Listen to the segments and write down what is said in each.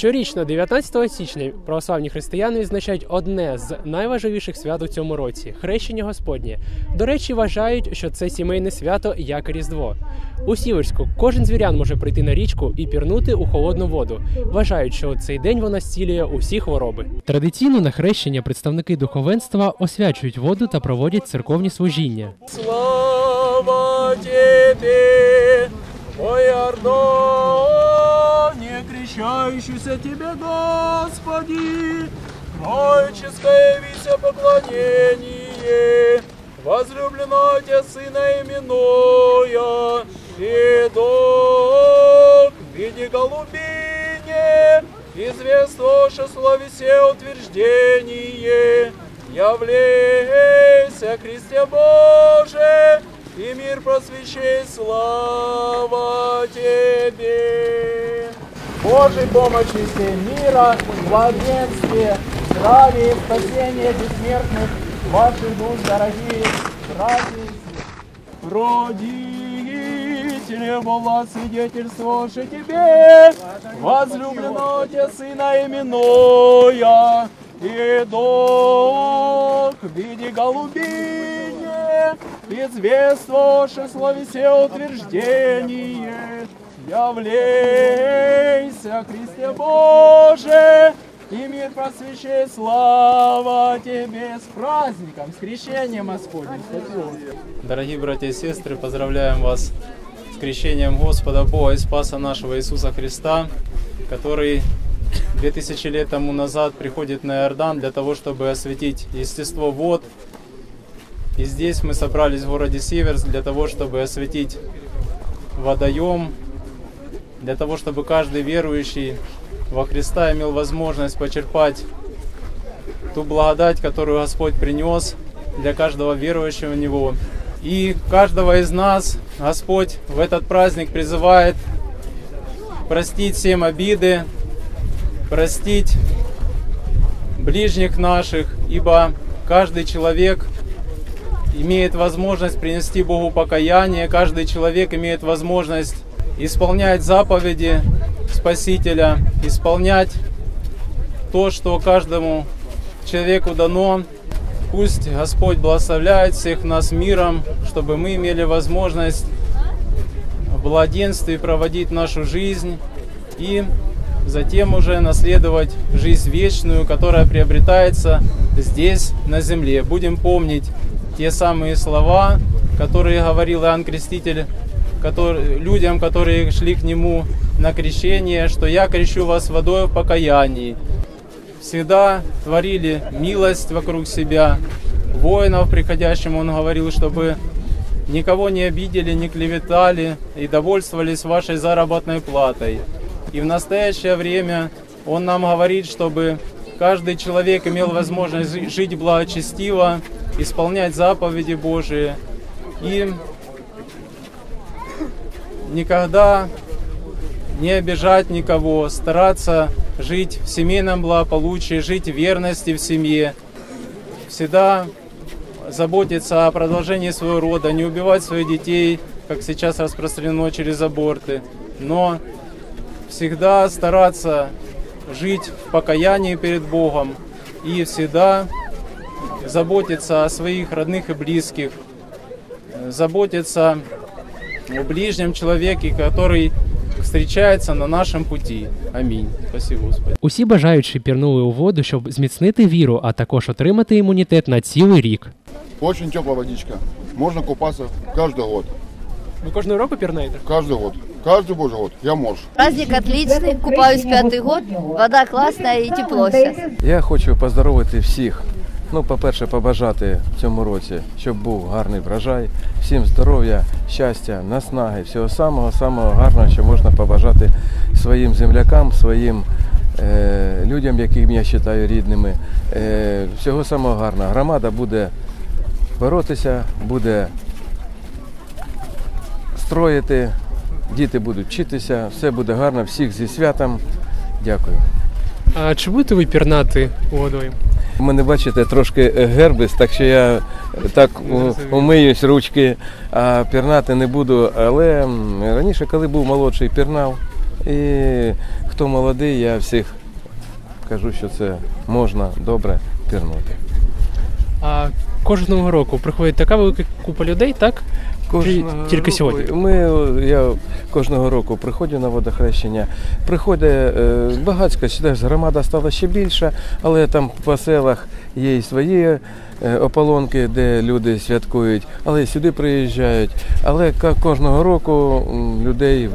Щорічно, 19 січня, православні християни відзначають одне з найважливіших свят у цьому році хрещення Господнє. До речі, вважають, що це сімейне свято як і Різдво. У Сіверську кожен звірян може прийти на річку і пірнути у холодну воду. Вважають, що у цей день вона зцілює усі хвороби. Традиційно на хрещення представники духовенства освячують воду та проводять церковні служіння. Слава Тебе, мой Ордоне, крещающийся Тебе, Господи, Троическое вися поклонение, возлюблено Тебя Сына именуя, в виде голубине, известно слове все утверждение, Явлейся, Христе Боже, и мир просвещай, слава Тебе. Божьей помощи всей мира, благоденствия, здравия и спасения бессмертных ваших душ, дорогие братья Родители была свидетельствовавши тебе, возлюбленного тебя сына именуя, и док в виде голубине, известовавши слове все утверждение, явлейся, Христе Боже, и мир просвещай, слава Тебе с праздником, с крещением Господним. Дорогие братья и сестры, поздравляем вас с крещением Господа Бога и Спаса нашего Иисуса Христа, который 2000 лет тому назад приходит на Иордан для того, чтобы осветить естество вод. И здесь мы собрались в городе Северск для того, чтобы осветить водоем, для того, чтобы каждый верующий во Христа имел возможность почерпать ту благодать, которую Господь принес для каждого верующего в Него. И каждого из нас Господь в этот праздник призывает простить всем обиды, простить ближних наших, ибо каждый человек имеет возможность принести Богу покаяние, каждый человек имеет возможность исполнять заповеди Спасителя, исполнять то, что каждому человеку дано. Пусть Господь благословляет всех нас миром, чтобы мы имели возможность в благоденствии проводить нашу жизнь и затем уже наследовать жизнь вечную, которая приобретается здесь, на земле. Будем помнить те самые слова, которые говорил Иоанн Креститель который, людям, которые шли к нему на крещение, что я крещу вас водой в покаянии. Всегда творили милость вокруг себя. Воинов приходящим он говорил, чтобы никого не обидели, не клеветали и довольствовались вашей заработной платой. И в настоящее время он нам говорит, чтобы каждый человек имел возможность жить благочестиво, исполнять заповеди Божии и никогда не обижать никого, стараться жить в семейном благополучии, жить в верности в семье, всегда заботиться о продолжении своего рода, не убивать своих детей, как сейчас распространено через аборты, но всегда стараться жить в покаянии перед Богом и всегда заботиться о своих родных и близких, заботиться о ближнем человеке, который встречается на нашем пути. Амінь. Спасибо, Господи. Усі бажаючі пірнули у воду, щоб зміцнити віру, а також отримати імунітет на цілий рік. Очень теплая водичка. Можно купаться каждый год. Ви кожного року пірнаєте? Каждый год. Каждый божий год. Я морж. Праздник отличный, купаюсь пятый год, вода классная и тепло сейчас. Я хочу поздоровити всіх. Ну, по-перше, побажати в цьому році, щоб був гарний врожай, всім здоров'я, щастя, наснаги, всього самого самого гарного, що можна побажати своїм землякам, своїм е, людям, яким я вважаю рідними. Е, всього самого гарного. Громада буде боротися, буде строїти, діти будуть вчитися, все буде гарно, всіх зі святом. Дякую. А чи будете ви пірнати водою? У мене, бачите, трошки гербис, так що я так умиюсь ручки, а пірнати не буду. Але раніше, коли був молодший, пірнав. І хто молодий, я всіх кажу, що це можна добре пірнути. А кожного року приходить така велика купа людей, так? Чи тільки року сьогодні? Ми, я кожного року приходжу на водохрещення. Приходить е, зараз громада стала ще більша, але там по селах є і свої е, ополонки, де люди святкують, але сюди приїжджають. Але кожного року людей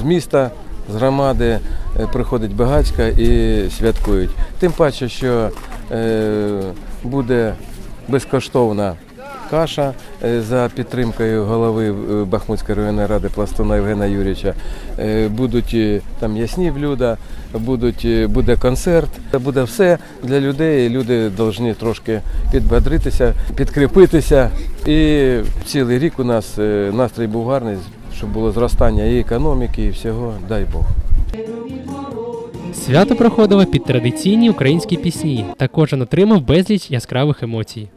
з міста, з громади е, приходить багатська і святкують. Тим паче, що е, буде безкоштовна каша е, за підтримкою голови е, Бахмутської районної ради Пластуна Євгена Юрійовича. Е, Будуть там ясні блюда, будуть, буде концерт, буде все для людей. Люди повинні трошки підбодритися, підкріпитися. І цілий рік у нас настрій був гарний, щоб було зростання і економіки, і всього. Дай Бог. Свято проходило під традиційні українські пісні. Та кожен отримав безліч яскравих емоцій.